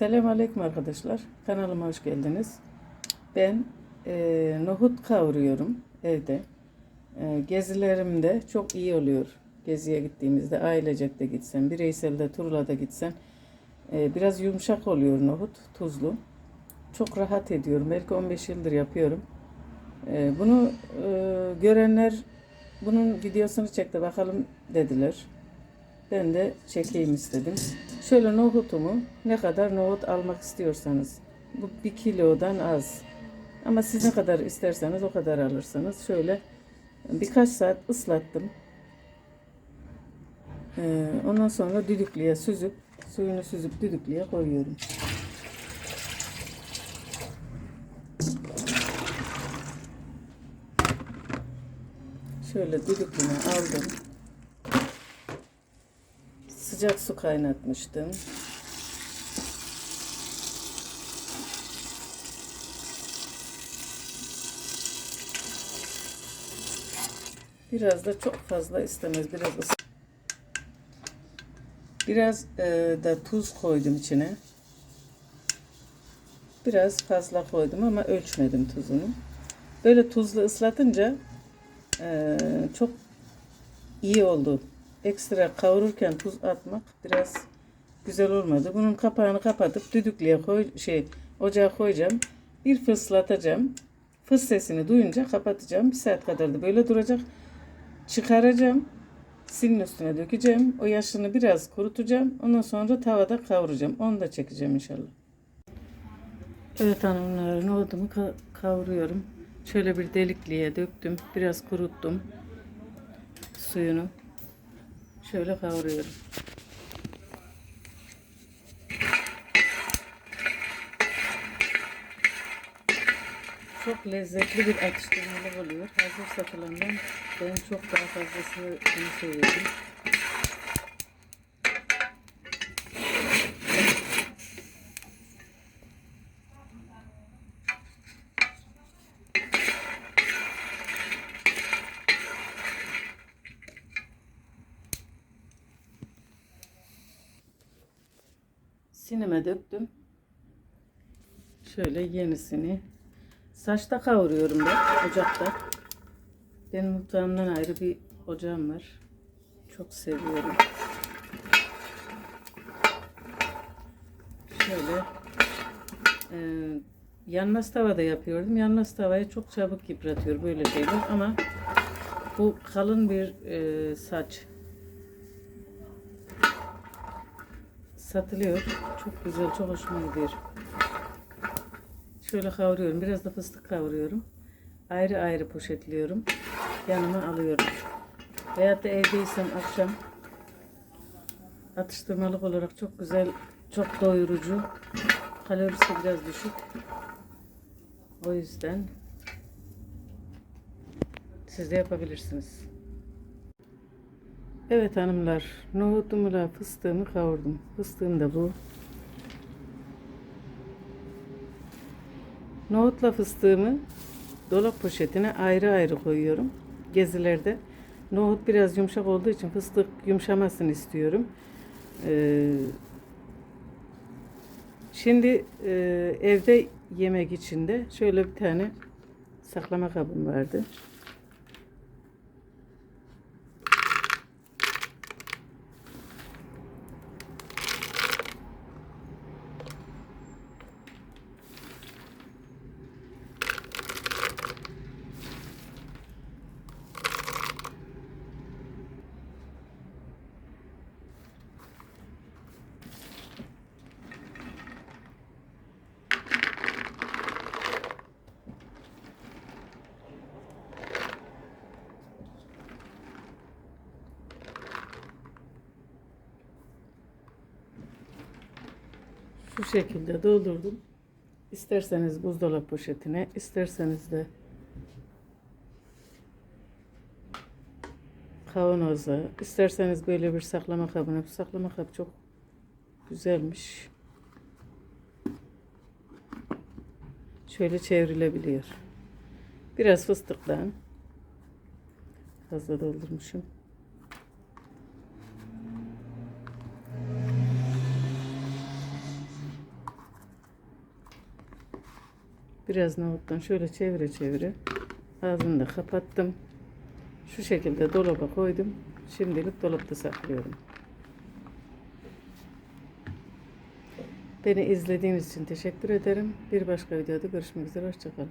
Selamun Aleyküm arkadaşlar. Kanalıma hoş geldiniz. Ben e, nohut kavuruyorum evde. E, gezilerimde çok iyi oluyor. Geziye gittiğimizde ailecek de gitsen, bireysel de turla da gitsen. e, biraz yumuşak oluyor nohut, tuzlu. Çok rahat ediyorum. Belki 15 yıldır yapıyorum. E, bunu e, görenler bunun videosunu çekti bakalım dediler. Ben de çekeyim istedim. Şöyle nohutumu ne kadar nohut almak istiyorsanız. Bu bir kilodan az. Ama siz ne kadar isterseniz o kadar alırsınız. Şöyle birkaç saat ıslattım. Ee, ondan sonra düdüklüye süzüp suyunu süzüp düdüklüye koyuyorum. Şöyle düdüklüğüne aldım. Sıcak su kaynatmıştım. Biraz da çok fazla istemez. Biraz Biraz e, da tuz koydum içine. Biraz fazla koydum ama ölçmedim tuzunu. Böyle tuzlu ıslatınca e, çok iyi oldu. Ekstra kavururken tuz atmak biraz güzel olmadı. Bunun kapağını kapatıp düdüklüye koy şey ocağa koyacağım. Bir fıslatacağım. Fıs sesini duyunca kapatacağım. Bir saat kadar da böyle duracak. Çıkaracağım. Silin üstüne dökeceğim. O yaşını biraz kurutacağım. Ondan sonra tavada kavuracağım. Onu da çekeceğim inşallah. Evet hanımlar nohudumu ka- kavuruyorum. Şöyle bir delikliğe döktüm. Biraz kuruttum. Suyunu. Şöyle kavuruyorum. Çok lezzetli bir atıştırmalık oluyor. Hazır satılandan ben çok daha fazlasını seviyorum. Sinime döktüm. Şöyle yenisini. Saçta kavuruyorum ben ocakta. Benim mutfağımdan ayrı bir ocağım var. Çok seviyorum. Şöyle e, yanmaz tavada yapıyordum. Yanmaz tavayı çok çabuk yıpratıyor böyle şeyler ama bu kalın bir e, saç. Satılıyor. Çok güzel, çok hoşuma gidiyor. Şöyle kavuruyorum. Biraz da fıstık kavuruyorum. Ayrı ayrı poşetliyorum. Yanıma alıyorum. Veyahut da evdeysem akşam atıştırmalık olarak çok güzel, çok doyurucu. Kalorisi biraz düşük. O yüzden siz de yapabilirsiniz. Evet hanımlar, nohutumla fıstığımı kavurdum. Fıstığım da bu. Nohutla fıstığımı dolap poşetine ayrı ayrı koyuyorum. Gezilerde nohut biraz yumuşak olduğu için fıstık yumuşamasını istiyorum. Ee, şimdi e, evde yemek için de şöyle bir tane saklama kabım vardı. Şu şekilde doldurdum. İsterseniz buzdolabı poşetine, isterseniz de kavanoza, isterseniz böyle bir saklama kabına. Bu saklama kabı çok güzelmiş. Şöyle çevrilebiliyor. Biraz fıstıktan fazla doldurmuşum. Biraz nohuttan şöyle çevire çevire ağzını da kapattım. Şu şekilde dolaba koydum. Şimdilik dolapta saklıyorum. Beni izlediğiniz için teşekkür ederim. Bir başka videoda görüşmek üzere. Hoşçakalın.